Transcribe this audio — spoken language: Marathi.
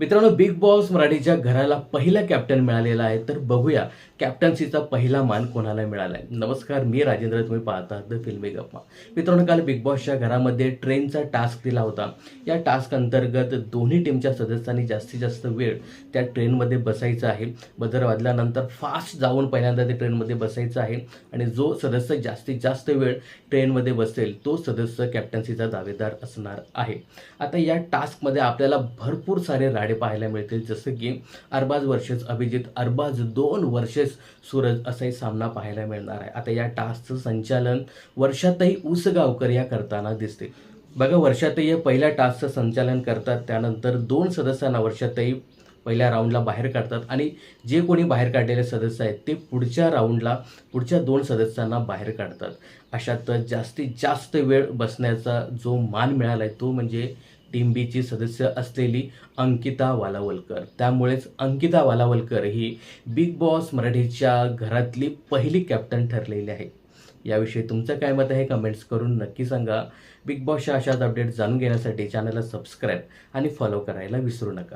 मित्रांनो बिग बॉस मराठीच्या घराला पहिला कॅप्टन मिळालेला आहे. तर बघूया कॅप्टन्सीचा पहिला मान कोणाला मिळाला आहे नमस्कार मी राजेंद्र. तुम्ही पाहता द फिल्मी गप्पा मित्रांनो काल बिग बॉसच्या घरामध्ये ट्रेनचा टास्क दिला होता. या टास्क अंतर्गत दोन्ही टीमच्या सदस्यांनी जास्तीत जास्त वेळ त्या ट्रेनमध्ये बसायचा आहे. बदर वाजल्यानंतर फास्ट जाऊन पहिल्यांदा ते ट्रेनमध्ये बसायचं आहे. आणि जो सदस्य जास्तीत जास्त वेळ ट्रेनमध्ये बसेल तो सदस्य कॅप्टन्सीचा दावेदार असणार आहे. आता या टास्कमध्ये आपल्याला भरपूर सारे गाडे पाहायला मिळतील. जसं की अरबाज वर्सेस अभिजित अरबाज दोन वर्सेस सूरज असाही सामना पाहायला मिळणार आहे. आता या टास्कचं संचालन वर्षातही ऊसगावकर या करताना दिसते. बघा वर्षातही या पहिल्या टास्कचं संचालन करतात त्यानंतर दोन सदस्यांना वर्षातही पहिल्या राऊंडला बाहेर काढतात आणि जे कोणी बाहेर काढलेले सदस्य आहेत ते पुढच्या राऊंडला पुढच्या दोन सदस्यांना बाहेर काढतात. अशात जास्तीत जास्त वेळ बसण्याचा जो मान मिळाला आहे तो म्हणजे टीम बीची सदस्य असलेली अंकिता वालावलकर. त्यामुळेच अंकिता वालावलकर ही बिग बॉस मराठीच्या घरातली पहिली कॅप्टन ठरलेली आहे. याविषयी तुमचं काय मत आहे कमेंट्स करून नक्की सांगा. बिग बॉसच्या अशाच अपडेट जाणून घेण्यासाठी चॅनलला सबस्क्राईब आणि फॉलो करायला विसरू नका.